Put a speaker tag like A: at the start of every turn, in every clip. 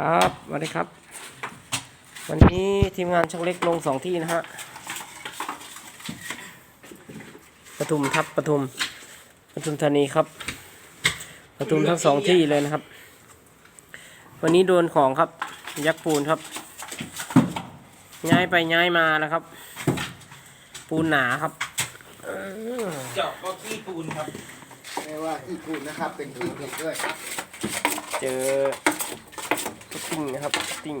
A: ครับสวัสดีครับ วันนี้ทีมงานช่างเล็กลงสองที่นะฮะปทุมทับปทุมปทุมธานีครับปทุมทั้งสองที่เลยนะครับ วันนี้โดนของครับ ยักษ์ปูนครับ ย้ายไปย้ายมาแล้วครับ ปูนหนาครับ
B: เจาะก็ขี้ปูนครับ
C: ไม่ว่าขี้กูนะครับ เป็นขี้เผ็ดด้วยครับ
A: เจอ สติ้งนะครับสติ้ง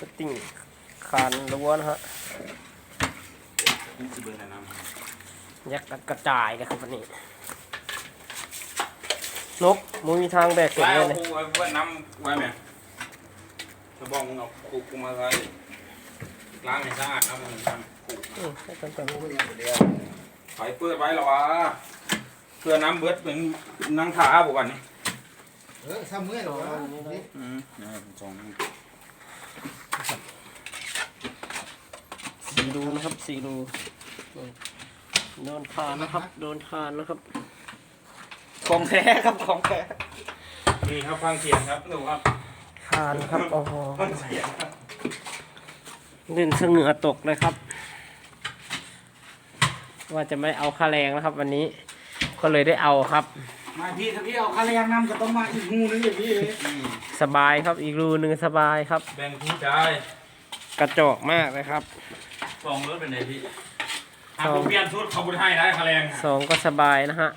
A: สติ้งคานรั้วนะฮะ
B: นี่คือเบอร์น้ำ
A: ยักษ์กระจายเลยครับวันนี้ นกมูมีทางแบกเสร็จ
B: ไล่
A: เล
B: เอา
A: ยนะ
B: คูไว้ไว้น้ำไว้ไหมจะบอกมึงเอาคูกูมาใส่ล้างให้สะอาดนะมึงทำคู
A: อืมให้กันก่อน
C: กูไม่ยังเดียว
B: ไฟเปิดไว้หรอวะเพื่อน้ำเบิดเป็นนั่งขาบุกันนี่
C: เออซ้ำเมื่อยหรอวะนี่
B: อืมนี่สอง
A: สี่รูนะครับสี่รูโดนคานนะครับ โดนคานนะครับ
B: ของแท้ครับของแท้นี่ครับฟังเสียงครับดูครับ
A: คานครับโอ้โห
B: ฟังเสียงครับ
A: เล่นเสงือตกเลยครับ ว่าจะไม่เอาค่าแรงนะครับ วันนี้ก็เลยได้เอาครับ
B: มาพี่ถ้าพี่เอาคาเรียงน้ำก็ต้องมาอีกงูนึงอย่างนี้เลย
A: สบายครับอีกรูหนึ่งสบายครับ
B: แบ่งผู้ใจ
A: กระจอกมากเลยครับ
B: สองรถเป็นไงพี่อะผมเปลี่ยนชุดเขาบุญให้ได้คาแรง
A: สองก็สบายนะฮะ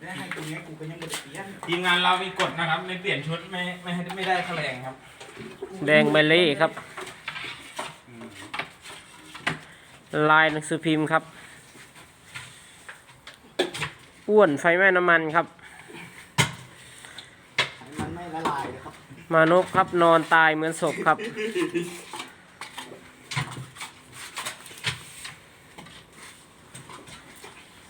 C: แล้วให้ตรงนี้กูก็ยังไม่ได้เปลี่ยน
B: ทีมงานเรามีกฎนะครับไม่เปลี่ยนชุดไม่ไม่ให้ไม่ได้คาแรงครับ
A: แดงใบเล่ครับ ลายหนังสือพิมพ์ครับ อ้วนไฟแม่น้ำมันครับ
C: มันไม่ละลายเลยครับ
A: มานพครับนอนตายเหมือนศพครับ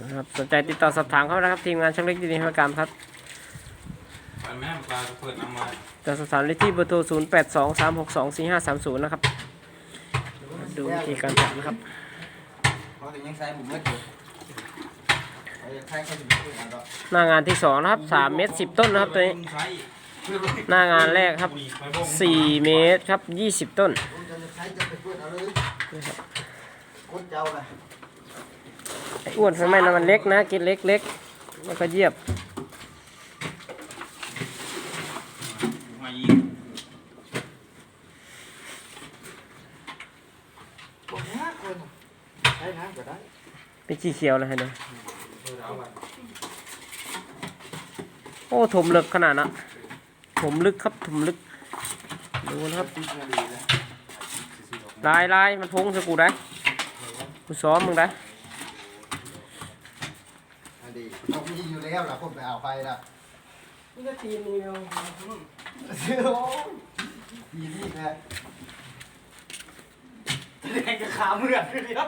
A: นะครับสนใจติดต่อสอบถามเข้านะครับ ทีมงานช่างเล็กดีดีให้การครับ
B: ไปแม่ปลาเปิดน้ำมา
A: จะสอบถามได้ที่เบอร์โทร 0 8 2 3 6 2 4 5 3 0 นะครับ ดูวิธีการจับนะครับ
C: เพราะแต่ยังใส่ผมไม่ถูกไอ้ใครใครถึงไม่ถูกแล้
A: หน้างานที่สองนะครับ3เมตร10ต้นนะครับตัวนี้หน้างานแรกครับ4เมตรครับ20ต้น
C: ผมจะใช้จะไปพูดเอาเลยคนเจ้าเลย
A: ไอ้อ้วนไฟไหม้น้ำมันเล็กนะกินเล็กเล็กๆแล้วก็เยียบ
B: มายิง
C: คนนี้คนใช้น้ำก็ได้
A: เป็นขี้เขียวเลยฮะเนี่ย
B: เปิดเอาไว้
A: โอ้ถมลึกขนาดนะถมลึกครับถมลึก ดูนะครับลายลายมันพงสกูได้กูซ้อมมึงได้
C: ดีต้องมีอยู่แล้วล่ะผมไปเอาไปละ
A: นี่ก็ทีนี่เอา
C: ดีนี่แหละ
B: แดงกับขาเหมือกเดียว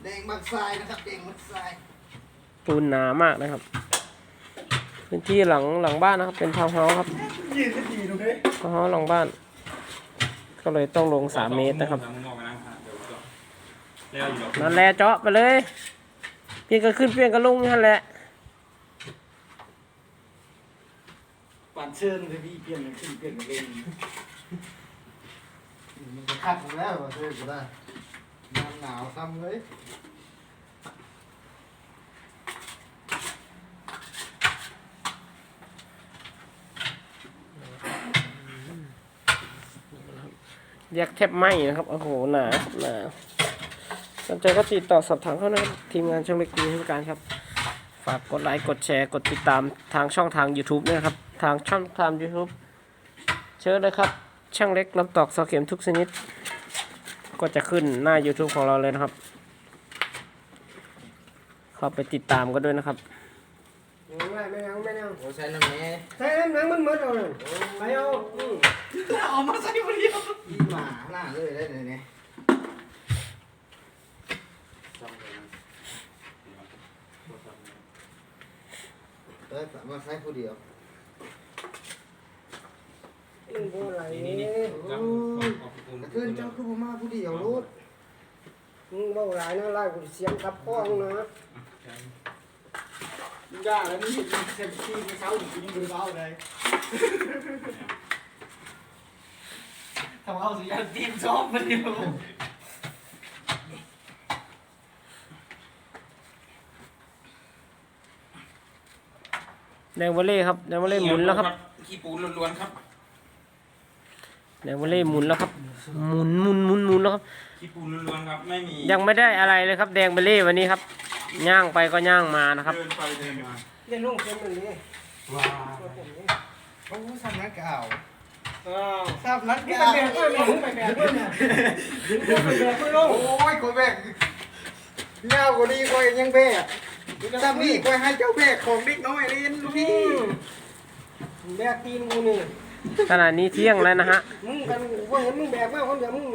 C: แด งมักทรายนะครับแดงมักทราย
A: ปูนหนามากนะครับ พื้นที่หลังหลังบ้านนะครับ เป็นทาวน์เฮาส์ครับ
C: ยืนก็ดีตรงนี้
A: ทาวน์เฮาส์หลังบ้าน ก็เลยต้องลงสามเมตรนะครับ
B: มึงออกไปนะเดี๋ยวจบแล้วอยู่
A: นั่นแหละเจาะไปเลย เพียงก็ขึ้นเพียงก็ลงนั่นแหละ
C: ปั่นเชิญเลยพี่เปลี่ยนขึ้นเปลี่ยนเองมันจะคัดผมแล้วเชิญก็ได้มัน หนาวซ้ำเลย
A: แยกแทบไหมนะครับ โอ้โห หนาหนาสนใจก็ติดต่อสอบถามเข้านะครับ ทีมงานช่างเล็กดีให้บริการครับ ฝากกดไลค์ กดแชร์ กดติดตามทางช่องทาง YouTube ด้วยนะครับ ทางช่องทาง YouTube เชิญเลยครับ ช่างเล็กลำตอกเสาเข็มทุกชนิด ก็จะขึ้นหน้า YouTube ของเราเลยนะครับ เข้าไปติดตามกันด้วยนะครับ
D: ไม่ไม่เอาไม่เอา
C: โอ้ใช้น้ำแม่
D: ใส่น้ำหนังมันหมดเอาเลยไปเอาอืม
B: เอามาใส่คนเดียว
C: ยี่หมาหน้าเลยได้เลยเนี่ยเออมาใช้ผู้เดียว
D: อืม บ่ไร
B: นี่นี่
C: โอ้ยกระเทืนเจ้าคือผมมาผู้เดียวรูด
D: มึงเบาหลายนะไล่กูเสียงกับพ้องนะ
C: ยาแล้วนี่เซ็นที่ไม่เช้าอยู่ที่มือเบาเลยทำเอาสิยันทีมซ้อมมันอยู่
A: แดงวอลเล่ครับแดงวอลเล่หมุนแล้วครับ
B: ขี้ปูนล้วนๆครับ
A: แดงวอลเล่หมุนแล้วครับหมุนหมุนหมุนหมุนแล้วครับ
B: ขี้ปูนล้วนๆครับไม่มี
A: ยังไม่ได้อะไรเลยครับ แดงวอลเล่วันนี้ครับย่างไปก็ย่างมานะครับ
B: เดินไปเดินมา
D: เล่นลูกเป็นมันนี่
C: ว้าโอ้สำนักเก่า
D: อ้าว
C: สำนัก
D: นี่
C: เก่า
D: ไปแบกก็แม่ไปแบกก็แม่ถึงก็ไปแบกก็ลง
C: โอ้ยกูแบกยาวกว่านี้กูยังแบกถ้ามีกูให้เจ้าแบกของเด็กน้อยเล่นลูก
D: อื
C: พี่
D: มแบกตีนกูนี่
A: ขณะนี้เที่ยงแล้วนะฮะ
D: มึงกันว่าเห็นมึงแบกมากคนเดียวมึง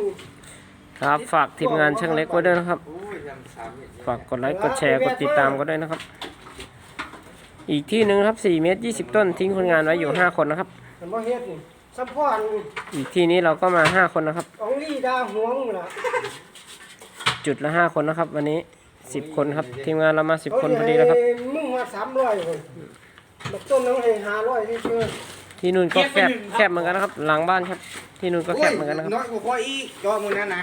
A: ครับ ฝากทีมงานช่างเล็กไว้ด้วยนะครับ
C: โอ้ยยำสามเม็ด
A: ฝากกดไลค์กดแชร์กดติดตามก็ด้วยนะครับ อีกที่หนึ่งครับ4เมตร20 ต้นทิ้งคนงานไว้อยู่ 5 คนนะครับ
D: มันบ่เฮ็ดนี่ซัพพอร์ต
A: อีกที่นี้เราก็มา 5 คนนะครับ
D: ของลีดาห่วงล่ะ
A: จุดละ 5 คนนะครับ วันนี้ 10 คนครับ ทีมงานเรามา 10 คนพอดีแล้วครับ
D: มึงว่า300คนบักต้นน้องให้500ที่เชื่อ
A: ที่นู่นก็แคบแคบเหมือนกันนะครับ หลังบ้านครับ ที่นู่นก็แคบเหมือนกันนะครับ
C: น้อยกว่าพ่ออีกจอมือนั่นนะ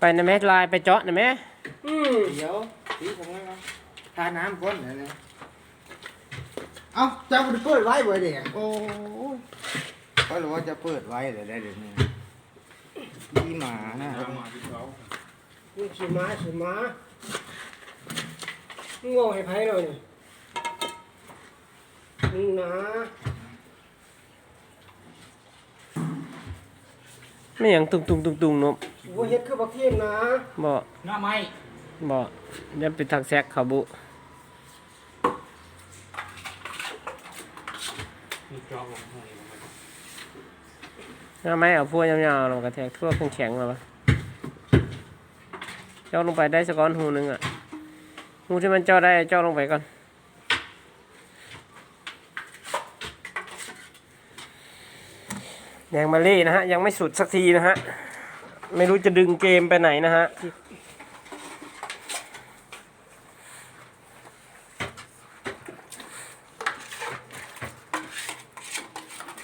A: ไปนะแม่ลายไปเจาะนะแม่
D: อืม
C: เดี๋ยวตีผมไว้ครับทาน้ำก้นเดี๋ยวนี้เอ้าเจ้ามันเปิดไว้บ่เด็กโอ้ยก็รู้ว่าจะเปิดไว้เลยได้เดี๋ยวนี้ดีหมานะ
B: น้ำมาที่เขา
D: มึงขี่ม้าขี่ม้ามึงเอาให้ไผหน่อยนี่มึงนะ
A: ไม่อย่างตุงตุงตุงตุงเนบ
D: บ่เฮ็ดคือบักเทียมนะ
A: บ่
C: หน้าไม้
A: บ่ยังเป็นทางแซกเขาบุ
B: มีจอผมให้
A: ถ้าไม่เอาพวกยาวๆลงกระแทกทั่วแข็งๆมาปะเจ้าลงไปได้สักก้อนหูหนึงอะหูที่มันเจ้าได้เจ้าลงไปก่อน แดงมาเล่นะฮะ ยังไม่สุดสักทีนะฮะ ไม่รู้จะดึงเกมไปไหนนะฮะ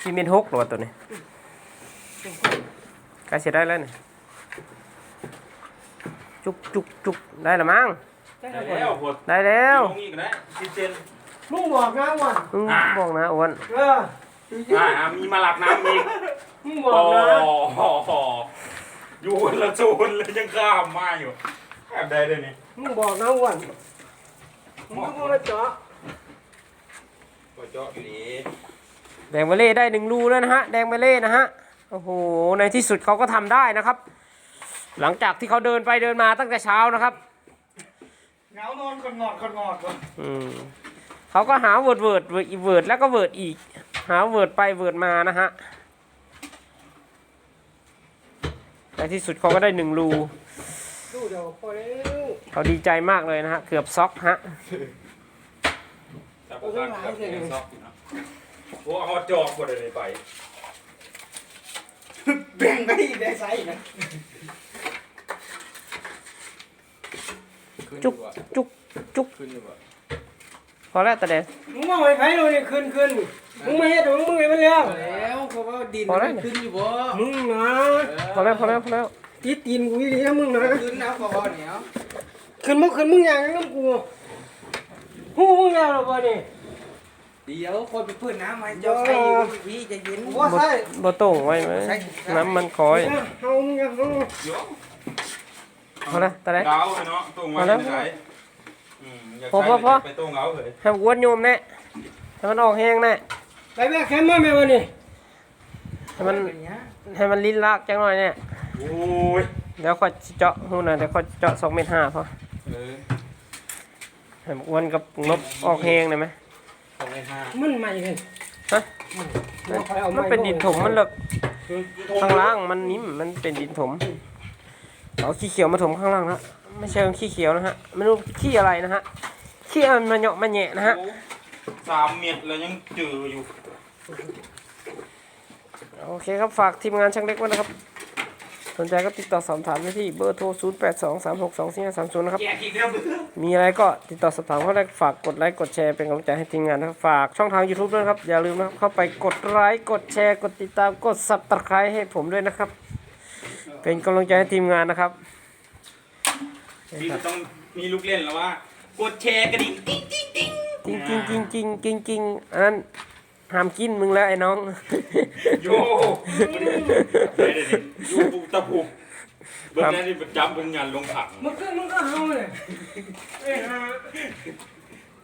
A: ซีเมนต์หกหรอวะตัวนี้ใกล้เสร็จได้แล้วเนี่ยจุกจุกจุกได้ละมั้ง
D: ได้
B: ได้
D: แล้ว
B: แล้วหด
A: ได้แล้ว
B: ลงอีกแล้วสิเซน
D: มึงบอกนะว่า
A: มึงบอกนะอ้วน
D: เออ
B: อ่ามีมาหลักน้ำอีก
D: มึงบ
B: โอ้
D: อกนะ
B: โหอยู่คนละโซนเลยยังข้ามมาอยู่แอบได้เลยนี่
D: มึงบอกนะว่ามึงก็มาเจาะ
B: ก็เจาะอยู่ดี
A: แดงเบลเล่ได้หนึ่งรูแล้วนะฮะแดงเบลเล่นะฮะโอ้โหในที่สุดเขาก็ทำได้นะครับ หลังจากที่เขาเดินไปเดินมาตั้งแต่เช้านะครับ
C: เงานอนคนงอดคนงอดก่อน
A: อืมเขาก็หาเวิร์ดเวิร์ดเวิร์ดอีกเวิร์ดแล้วก็เวิร์ดอีก หาเวิร์ดไปเวิร์ดมานะฮะ ในที่สุดเขาก็ได้หนึ่งรู
D: ดูเดี๋ยวพอแล้ว
A: เขาดีใจมากเลยนะฮะ เกือบซ็อกฮะ
B: แต่พวกการเกือบแกงซอกอยู่เนาะโอ้เอาจอกหมดเลยไป
C: แบ่งไปอีกได้ไซส์นะ
A: จุกจุกจุก
C: ขึ้นหรือเปล่า
A: พอแล้วแต่เดน
D: มึงมองให้ไผเลยนี่ขึ้นขึ้นมึงไม่เฮ็ดของมึงให้มันแล้ว
C: แล้วเพราะว่าดิน
A: พอแล้ว
C: มันขึ้นอยู่บ่
D: มึงนะ
A: พอแล้วพอแล้วพอแล้ว
D: ติดตีนกูอีหลีนะมึงนะ
C: ขึ้นนะพอเนี่ยเอา
D: ขึ้นบ่ขึ้นมึงอย่างนั้นกับกูฮู้มึงแล้วหรอบ่นี่
C: เดี๋ยวคนไปเปิดน้ำมาเจ้าใส่อยู่พี่จะเย็น
D: บ่ใช่
A: บ่โต่งไว้ไหมน้ำมันคอย
D: เฮามึงอย่าเฮา
B: เดี๋ยว
A: พอแล้วแต่เดน
B: เกาเนาะตรงไว้
A: พอแล้ว
B: ไม่ได้อืมอยาก
A: พอพอพอ
B: ไปตรงเกาเลย
A: ให้มันอ้วนโยมแน่ให้มันออกแห้งแน่
D: ไปแม่แคมมาแม่บ่นี่
A: ให้มัน
C: เป็นเงี้ย
A: ให้มันลิ้นลากจังหน่อยเนี่ย
B: โอ้ย
A: เดี๋ยวค่อยเจาะหูนะเดี๋ยวค่อยเจาะสองเมตรห้าพอ
B: เออ
A: ให้มันอ้วนกับงบออกแห้งได้ไหม
B: สองในห้า
D: มันใหม่เลย
A: ฮะมันเป็นดินถมมันเลิกข้างล่างมันนิ่มมันเป็นดินถมเอาขี้เขียวมาถมข้างล่างนะ ไม่ใช่ขี้เขียวนะฮะไม่รู้ขี้อะไรนะฮะขี้อันมันเหยาะมันแหยะนะฮะ
B: โอ้สามเม็ดแล้วยังจืออยู่
A: โอเคครับฝากทีมงานช่างเล็กไว้นะครับ สนใจก็ติดต่อสอบถามได้ที่เบอร์โทร 0 8 2 3 6 2 4 5 3 0 นะครับ
B: แจกอีกแล้วเบื่อ
A: มีอะไรก็ติดต่อสอบถามเข้าได้ฝากกดไลค์กดแชร์เป็นกำลังใจให้ทีมงานนะครับ ฝากช่องทาง YouTube ด้วยนะครับ อย่าลืมนะครับเข้าไปกดไลค์กดแชร์กดติดตามกด subscribe ให้ผมด้วยนะครับ เป็นกำลังใจให้ทีมงานนะครับ
B: พี่ต้องมีลูกเล่นแล้วว่า กดแชร์กระดิ่งติ๊งติ๊งติ๊ง
A: จริงจริงจริงจริงจริงจริงอันนั้นห้ามกินมึงแล้วไอ้น้อง
B: โยเดี๋ยวเดี๋ยวยูปูตะปูเบิ้งนั่นนี่ประจำเป็นงานลงผัก
D: มึงก็มึงก็เอาเลยเอ้ยฮะ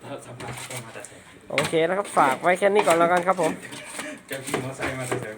B: ถ้าสำนักต้องมาแต่แสง
A: โอเคนะครับฝากไว้แค่นี้ก่อนแล้วกันครับผม
B: จะขี่มอเตอร์ไซค์มาแต่แสง